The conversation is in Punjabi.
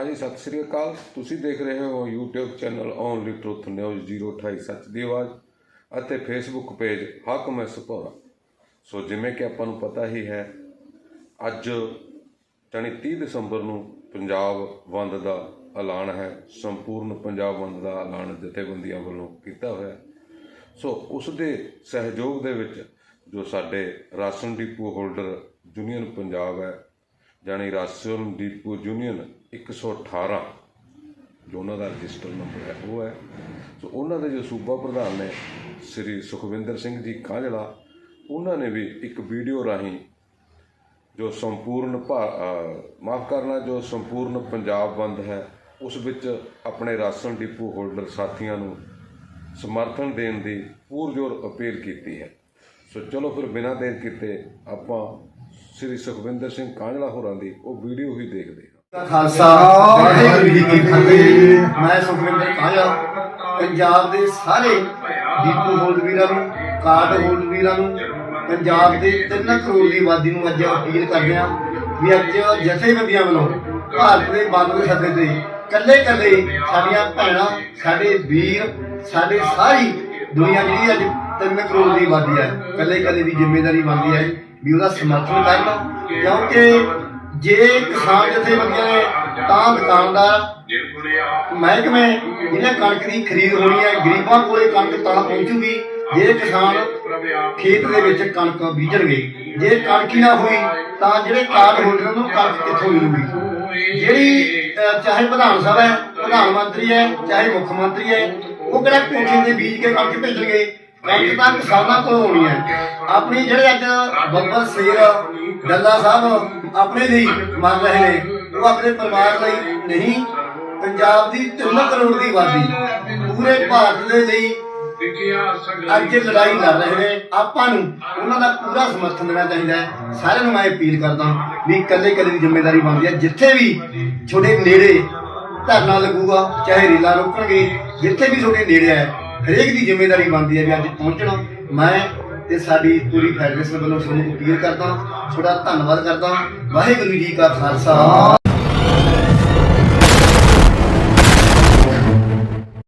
ਹਾਂਜੀ ਸਤਿ ਸ੍ਰੀ ਅਕਾਲ। ਤੁਸੀਂ ਦੇਖ ਰਹੇ ਹੋ YouTube channel only truth news 028 ਸੱਚ ਦੀ ਆਵਾਜ਼ ਅਤੇ Facebook ਪੇਜ ਹਾਕਮ ਸੁਪੌਰਾ ਸੋ ਜਿਵੇਂ ਕਿ ਆਪਾਂ ਨੂੰ ਪਤਾ ਹੀ ਹੈ, ਅੱਜ ਜਾਣੀ 30 ਦਸੰਬਰ ਨੂੰ ਪੰਜਾਬ ਬੰਦ ਦਾ ਐਲਾਨ ਹੈ, ਸੰਪੂਰਨ ਪੰਜਾਬ ਬੰਦ ਦਾ ਐਲਾਨ ਜਥੇਬੰਦੀਆਂ ਵੱਲੋਂ ਕੀਤਾ ਹੋਇਆ। ਸੋ ਉਸ ਦੇ ਸਹਿਯੋਗ ਦੇ ਵਿੱਚ ਜੋ ਸਾਡੇ ration depot holder union Punjab ਹੈ ਜਾਣੀ ਰਾਸ਼ਨ ਡਿਪੂ ਯੂਨੀਅਨ 118 ਜੋ ਉਹਨਾਂ ਦਾ ਰਜਿਸਟਰ ਨੰਬਰ ਹੈ, ਉਹ ਹੈ। ਸੋ ਉਹਨਾਂ ਦੇ ਜੋ ਸੂਬਾ ਪ੍ਰਧਾਨ ਨੇ, ਸ੍ਰੀ ਸੁਖਵਿੰਦਰ ਸਿੰਘ ਜੀ ਕਾਂਝਲਾ ਉਹਨਾਂ ਨੇ ਵੀ ਇੱਕ ਵੀਡੀਓ ਰਾਹੀਂ ਜੋ ਸੰਪੂਰਨ ਮਾਫ ਕਰਨਾ, ਜੋ ਸੰਪੂਰਨ ਪੰਜਾਬ ਬੰਦ ਹੈ, ਉਸ ਵਿੱਚ ਆਪਣੇ ਰਾਸ਼ਨ ਡਿਪੂ ਹੋਲਡਰ ਸਾਥੀਆਂ ਨੂੰ ਸਮਰਥਨ ਦੇਣ ਦੀ ਪੂਰਜੋਰ ਅਪੀਲ ਕੀਤੀ ਹੈ। ਸੋ ਚਲੋ ਫਿਰ ਬਿਨਾਂ ਦੇਰ ਕੀਤੇ ਆਪਾਂ ਸ੍ਰੀ ਸੁਖਵਿੰਦਰ ਸਿੰਘ ਕਾਂਝਲਾ ਹੋਰਾਂ ਦੀ ਉਹ ਵੀਡੀਓ ਹੀ ਦੇਖਦੇ ਹਾਂ। ਖਾਲਸਾ, ਵਾਹਿਗੁਰੂ ਜੀ ਕੀ ਫਤਿਹ। ਮੈਂ ਸੁਖਵਿੰਦਰ ਕਾਂਝਾ ਪੰਜਾਬ ਦੇ ਸਾਰੇ ਦੀਪੂ ਹੋਲਡ ਵੀਰਾਂ ਨੂੰ, ਕਾਰਡ ਹੋਲਡ ਵੀਰਾਂ ਨੂੰ, ਪੰਜਾਬ ਦੇ 3 ਕਰੋੜ ਦੀ ਆਬਾਦੀ ਨੂੰ ਅੱਜ ਅਪੀਲ ਕਰਦੇ ਹਾਂ ਵੀ ਅੱਜ ਜਥੇਬੰਦੀਆਂ ਵੱਲੋਂ ਭਾਰਤ ਦੇ ਬੰਦ ਸੱਦੇ ਤੇ ਕੱਲੇ ਕੱਲੇ ਸਾਡੀਆਂ ਭੈਣਾਂ, ਸਾਡੇ ਵੀਰ, ਸਾਡੇ ਸਾਰੀ ਦੁਨੀਆ ਜਿਹੜੀ ਅੱਜ 3 ਕਰੋੜ ਦੀ ਆਬਾਦੀ ਹੈ ਕੱਲੇ ਕੱਲੇ ਦੀ ਜ਼ਿੰਮੇਵਾਰੀ ਬਣਦੀ ਹੈ। ਵੀ ਉਹਦਾ ਸਮਰਥਨ ਕਰਨਾ ਕਿਉਂਕਿ ਜੇ ਕਿਸਾਨ ਜਥੇਬੰਦੀਆਂ ਨੇ ਤਾਂ ਦੁਕਾਨਦਾਰ ਮਹਿਕਮੇ ਜਿਹਨੇ ਕਣਕ ਦੀ ਖਰੀਦ ਹੋਣੀ ਹੈ, ਗਰੀਬਾਂ ਕੋਲੇ ਕਣਕ ਤਾਂ ਪਹੁੰਚੂਗੀ, ਜੇ ਕਿਸਾਨ ਖੇਤ ਦੇ ਵਿੱਚ ਕਣਕ ਬੀਜਣਗੇ। ਜੇ ਕਣਕ ਹੀ ਨਾ ਹੋਈ, ਤਾਂ ਜਿਹੜੇ ਕਾਰਡ ਹੋਲਡਰ ਨੂੰ ਕਣਕ ਕਿੱਥੋਂ ਮਿਲੂਗੀ? ਜਿਹੜੀ ਚਾਹੇ ਵਿਧਾਨ ਸਭਾ ਹੈ, ਪ੍ਰਧਾਨ ਮੰਤਰੀ ਹੈ, ਚਾਹੇ ਮੁੱਖ ਮੰਤਰੀ ਹੈ, ਉਹ ਕਿਹੜਾ ਕੋਠੇ ਤੇ ਬੀਜ ਕੇ ਕਣਕ ਭੇਜਣਗੇ? ਕਣਕ ਤਾਂ ਕਿਸਾਨਾਂ ਹੋਣੀ ਹੈ। ਆਪਣੀ ਜਿਹੜੇ ਅੱਜ ਬੱਬਰ ਸ਼ੇਰ ਡੱਲਾ ਸਾਹਿਬ ਆਪਣੇ ਲਈ ਮੰਨ ਰਹੇ ਨੇ, ਉਹ ਆਪਣੇ ਪਰਿਵਾਰ ਲਈ ਨਹੀਂ, ਪੰਜਾਬ ਦੀ 3 ਕਰੋੜ ਦੀ ਆਬਾਦੀ, ਪੂਰੇ ਭਾਰਤ ਦੇ ਲਈ ਅੱਜ ਲੜਾਈ ਲੜ ਰਹੇ ਨੇ। ਆਪਾਂ ਨੂੰ ਉਹਨਾਂ ਦਾ ਪੂਰਾ ਸਮਰਥਨ ਦੇਣਾ ਚਾਹੀਦਾ ਹੈ। ਸਾਰਿਆਂ ਨੂੰ ਮੈਂ ਅਪੀਲ ਕਰਦਾ ਵੀ ਇਕੱਲੇ ਇਕੱਲੇ ਦੀ ਜ਼ਿੰਮੇਵਾਰੀ ਬਣਦੀ ਹੈ। ਜਿੱਥੇ ਵੀ ਛੋਟੇ ਨੇੜੇ ਧਰਨਾ ਲੱਗੂਗਾ, ਚਾਹੇ ਰੇਲਾ ਰੋਕਣਗੇ, ਜਿੱਥੇ ਵੀ ਛੋਟੇ ਨੇੜੇ ਹੈ ਹਰੇਕ ਦੀ ਜ਼ਿੰਮੇਵਾਰੀ ਬਣਦੀ ਹੈ ਵੀ ਅੱਜ ਪਹੁੰਚਣਾ। ਮੈਂ ਤੇ ਸਾਡੀ ਪੂਰੀ ਫੈਡਰੇਸ਼ਨ ਵੱਲੋਂ ਤੁਹਾਨੂੰ ਅਪੀਲ ਕਰਦਾ ਤੁਹਾਡਾ ਧੰਨਵਾਦ ਕਰਦਾ। ਵਾਹਿਗੁਰੂ ਜੀ ਕਾ ਖਾਲਸਾ।